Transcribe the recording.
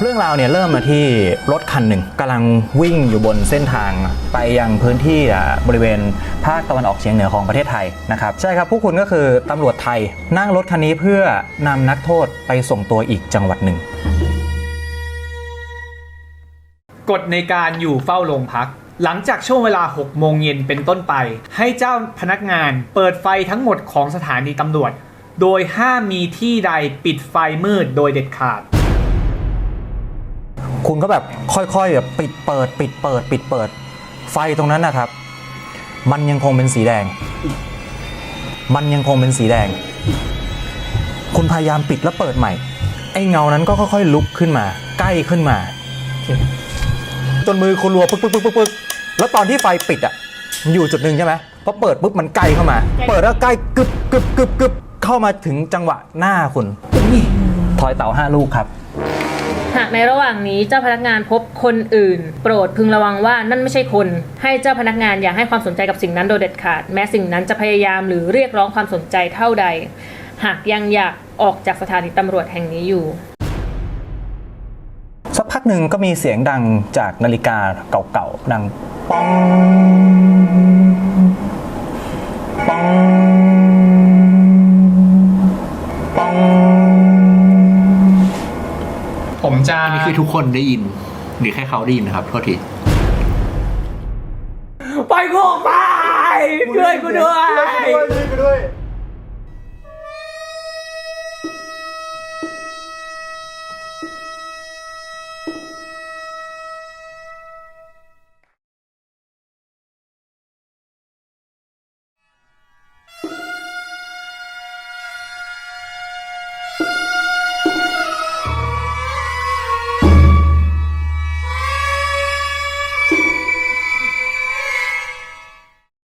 เรื่องราวเนี่ยเริ่มมาที่รถคันหนึ่งกำลังวิ่งอยู่บนเส้นทางไปยังพื้นที่บริเวณภาคตะวันออกเฉียงเหนือของประเทศไทยนะครับใช่ครับพวกคุณก็คือตำรวจไทยนั่งรถคันนี้เพื่อนำนักโทษไปส่งตัวอีกจังหวัดหนึ่งกฎในการอยู่เฝ้าโรงพัก หลังจากช่วงเวลา 6 โมงเย็นเป็นต้นไป ให้เจ้าพนักงานเปิดไฟทั้งหมดของสถานีตำรวจ โดยห้ามมีที่ใดปิดไฟมืดโดยเด็ดขาด คุณก็แบบค่อยๆแบบปิดเปิด ปิดเปิด ปิดเปิด ไฟตรงนั้นนะครับ มันยังคงเป็นสีแดง มันยังคงเป็นสีแดง คุณพยายามปิดแล้วเปิดใหม่ ไอ้เงานั้นก็ค่อยๆลุกขึ้นมา ใกล้ขึ้นมา จนมือคุณรัวปึ๊กปึ๊กปึ๊กปึ๊กปึ๊กแล้วตอนที่ไฟปิดอะมันอยู่จุดหนึ่งใช่ไหมพอเปิดปุ๊บมันใกล้เข้ามา เปิดแล้วใกล้กึบกึบกึบกึบเข้ามาถึงจังหวะหน้าคุณทอยเต่าห้าลูกครับ หากในระหว่างนี้เจ้าพนักงานพบคนอื่น โปรดพึงระวังว่านั่นไม่ใช่คน ให้เจ้าพนักงานอย่าให้ความสนใจกับสิ่งนั้นโดยเด็ดขาด แม้สิ่งนั้นจะพยายามหรือเรียกร้องความสนใจเท่าใด หากยังอยากออกจากสถานีตำรวจแห่งนี้อยู่สักพักหนึ่งก็มีเสียงดังจากนาฬิกาเก่าๆดังป้อง ผมจะอันนี้คือทุกคนได้ยิน หรือแค่เขาได้ยินนะครับโทษที ไปกูไปเไปช่อยกูด้วย ด้วยด้วย